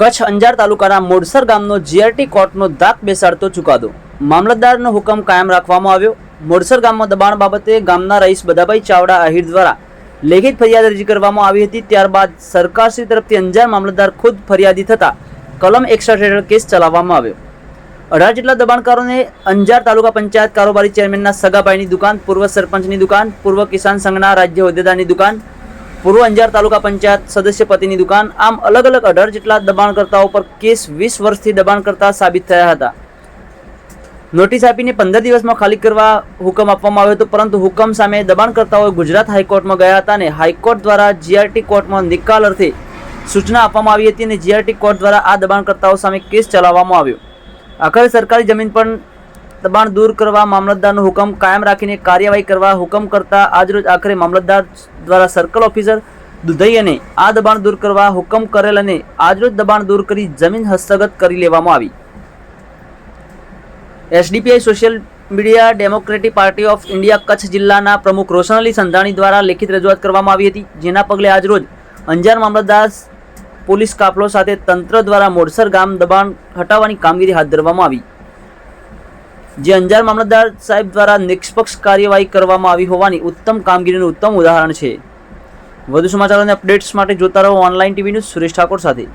કચ્છ અંજાર તાલુકાના મોડસર ગામનો જીઆરટી કોર્ટનો દાખ બેસાડતો ચુકાદો. મામલતદારનો હુકમ કાયમ રાખવામાં આવ્યો. મોડસર ગામમાં દબાણ બાબતે ગામના રહીશ બદાભાઈ ચાવડા આહિર દ્વારા લેખિત ફરિયાદ અરજી કરવામાં આવી હતી. ત્યારબાદ સરકારશ્રી તરફથી અંજાર મામલતદાર ખુદ ફરિયાદી થતા કલમ એકસઠ હેઠળ કેસ ચલાવવામાં આવ્યો. અઢાર જેટલા દબાણકારોને અંજાર તાલુકા પંચાયત કારોબારી ચેરમેનના સગાભાઈની દુકાન, પૂર્વ સરપંચની દુકાન, પૂર્વ કિસાન સંઘના રાજ્ય હોદ્દેદારની દુકાન પૂર્વ અંજાર તાલુકા પંચાયત સદસ્ય પતિની દુકાન આમ અલગ અલગ અઢાર જેટલા દબાણકર્તાઓ પર કેસ વીસ વર્ષથી દબાણકર્તા સાબિત થયા હતા. નોટિસ આપીને પંદર દિવસમાં ખાલી કરવા હુકમ આપવામાં આવ્યો હતો, પરંતુ હુકમ સામે દબાણકર્તાઓ ગુજરાત હાઈકોર્ટમાં ગયા હતા અને હાઈકોર્ટ દ્વારા જીઆરટી કોર્ટમાં નિકાલ અર્થે સૂચના આપવામાં આવી હતી અને જીઆરટી કોર્ટ દ્વારા આ દબાણકર્તાઓ સામે કેસ ચલાવવામાં આવ્યો. આખરે સરકારી જમીન પર દબાણ દૂર કરવા મામલતદારનો હુકમ કાયમ રાખીને કાર્યવાહી કરવા હુકમ કરતા આજરોજ આખરે મામલતદાર દ્વારા સર્કલ ઓફિસર દુધૈયાને આ દબાણ દૂર કરવા હુકમ કરેલ અને આજરોજ દબાણ દૂર કરી જમીન હસ્તગત કરી લેવામાં આવી. SDPI social media democratic party of India Kutch જિલ્લાના પ્રમુખ રોશન અલી સંધાણી દ્વારા લેખિત રજૂઆત કરવામાં આવી હતી. જેના પગલે આજરોજ અંજાર મામલતદાર પોલીસ કાફલો સાથે તંત્ર દ્વારા મોડસર ગામ દબાણ હટાવવાની કામગીરી હાથ ધરવામાં આવી. જે અંજાર મામલતદાર સાહેબ દ્વારા નિષ્પક્ષ કાર્યવાહી કરવામાં આવી હોવાની ઉત્તમ કામગીરીનું ઉત્તમ ઉદાહરણ છે. વધુ સમાચારોને અપડેટ્સ માટે જોતા રહો online TV news Suresh Thakor સાથે.